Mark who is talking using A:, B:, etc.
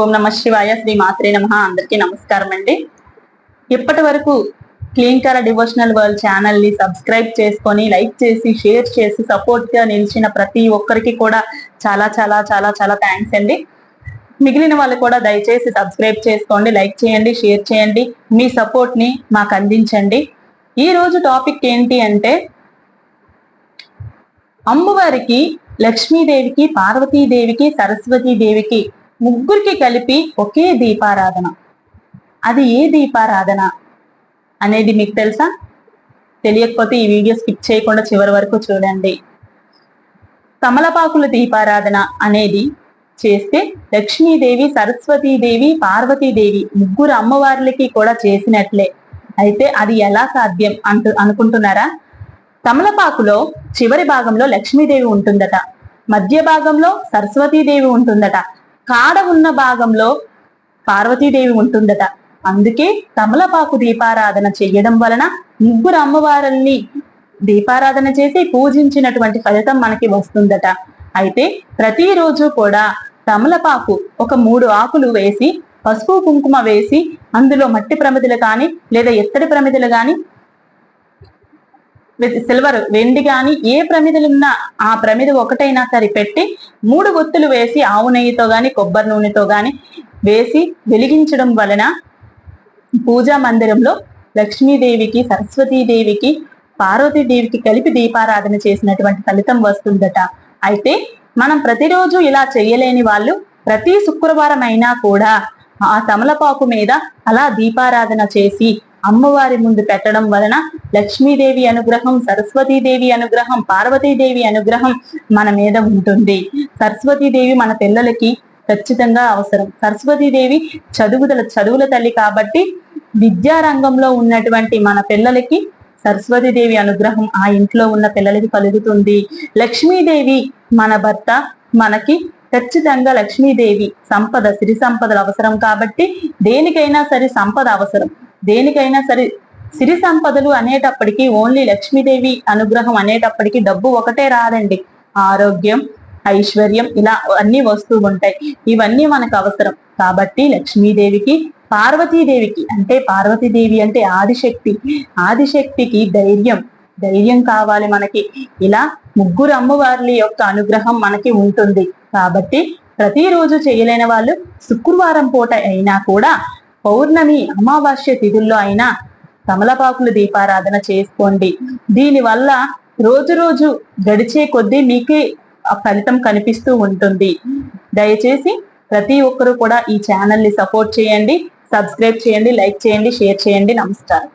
A: ఓం నమ శివాయ శ్రీ మాత్రే నమ. అందరికీ నమస్కారం అండి ఇప్పటి వరకు క్లీన్ కలర్ డివోషనల్ వరల్డ్ ఛానల్ని సబ్స్క్రైబ్ చేసుకొని లైక్ చేసి షేర్ చేసి సపోర్ట్గా నిలిచిన ప్రతి ఒక్కరికి కూడా చాలా చాలా చాలా చాలా థ్యాంక్స్ అండి. మిగిలిన వాళ్ళు కూడా దయచేసి సబ్స్క్రైబ్ చేసుకోండి లైక్ చేయండి షేర్ చేయండి మీ సపోర్ట్ని మాకు అందించండి. ఈ రోజు టాపిక్ ఏంటి అంటే అమ్మవారికి లక్ష్మీదేవికి పార్వతీదేవికి సరస్వతీదేవికి ముగ్గురికి కలిపి ఒకే దీపారాధన. అది ఏ దీపారాధన అనేది మీకు తెలుసా? తెలియకపోతే ఈ వీడియో స్కిప్ చేయకుండా చివరి వరకు చూడండి. తమలపాకుల దీపారాధన అనేది చేస్తే లక్ష్మీదేవి సరస్వతీదేవి పార్వతీదేవి ముగ్గురు అమ్మవార్లకి కూడా చేసినట్లే. అయితే అది ఎలా సాధ్యం అంటూ అనుకుంటున్నారా? తమలపాకులో చివరి భాగంలో లక్ష్మీదేవి ఉంటుందట. మధ్య భాగంలో సరస్వతీదేవి ఉంటుందట. కాడ ఉన్న భాగంలో పార్వతీదేవి ఉంటుందట. అందుకే తమలపాకు దీపారాధన చెయ్యడం వలన ముగ్గురు అమ్మవారుల్ని దీపారాధన చేసి పూజించినటువంటి ఫలితం మనకి వస్తుందట. అయితే ప్రతిరోజు కూడా తమలపాకు ఒక మూడు ఆకులు వేసి పసుపు కుంకుమ వేసి అందులో మట్టి ప్రమిదలు కానీ లేదా ఎత్తడి ప్రమిదలు కానీ సిల్వర్ వెండి కానీ ఏ ప్రమిదలున్నా ఆ ప్రమిద ఒకటైనా సరే పెట్టి మూడు ఒత్తులు వేసి ఆవు నెయ్యితో గాని కొబ్బరి నూనెతో గాని వేసి వెలిగించడం వలన పూజా మందిరంలో లక్ష్మీదేవికి సరస్వతీదేవికి పార్వతీదేవికి కలిపి దీపారాధన చేసినటువంటి ఫలితం వస్తుందట. అయితే మనం ప్రతిరోజు ఇలా చేయలేని వాళ్ళు ప్రతి శుక్రవారం అయినా కూడా ఆ తమలపాకు మీద అలా దీపారాధన చేసి అమ్మవారి ముందు పెట్టడం వలన లక్ష్మీదేవి అనుగ్రహం సరస్వతీదేవి అనుగ్రహం పార్వతీదేవి అనుగ్రహం మన మీద ఉంటుంది. సరస్వతీదేవి మన పిల్లలకి ఖచ్చితంగా అవసరం. సరస్వతీదేవి చదువుదల చదువుల తల్లి కాబట్టి విద్యారంగంలో ఉన్నటువంటి మన పిల్లలకి సరస్వతీదేవి అనుగ్రహం ఆ ఇంట్లో ఉన్న పిల్లలకి కలుగుతుంది. లక్ష్మీదేవి మన భర్త మనకి ఖచ్చితంగా లక్ష్మీదేవి సంపద సిరి సంపదలు అవసరం కాబట్టి దేనికైనా సరే సంపద అవసరం. దేనికైనా సరే సిరి సంపదలు అనేటప్పటికీ ఓన్లీ లక్ష్మీదేవి అనుగ్రహం అనేటప్పటికీ డబ్బు ఒకటే రాదండి. ఆరోగ్యం ఐశ్వర్యం ఇలా అన్ని వస్తూ ఉంటాయి. ఇవన్నీ మనకు అవసరం. కాబట్టి లక్ష్మీదేవికి పార్వతీదేవికి అంటే పార్వతీదేవి అంటే ఆదిశక్తి. ఆదిశక్తికి ధైర్యం. ధైర్యం కావాలి మనకి. ఇలా ముగ్గురు అమ్మవార్ల యొక్క అనుగ్రహం మనకి ఉంటుంది. కాబట్టి ప్రతిరోజు చేయలేని వాళ్ళు శుక్రవారం పూట అయినా కూడా పౌర్ణమి అమావాస్య తిథుల్లో అయినా తమలపాకుల దీపారాధన చేసుకోండి. దీని వల్ల రోజు రోజు గడిచే కొద్దీ మీకే ఫలితం కనిపిస్తూ ఉంటుంది. దయచేసి ప్రతి ఒక్కరూ కూడా ఈ ఛానల్ని సపోర్ట్ చేయండి సబ్స్క్రైబ్ చేయండి లైక్ చేయండి షేర్ చేయండి. నమస్కారం.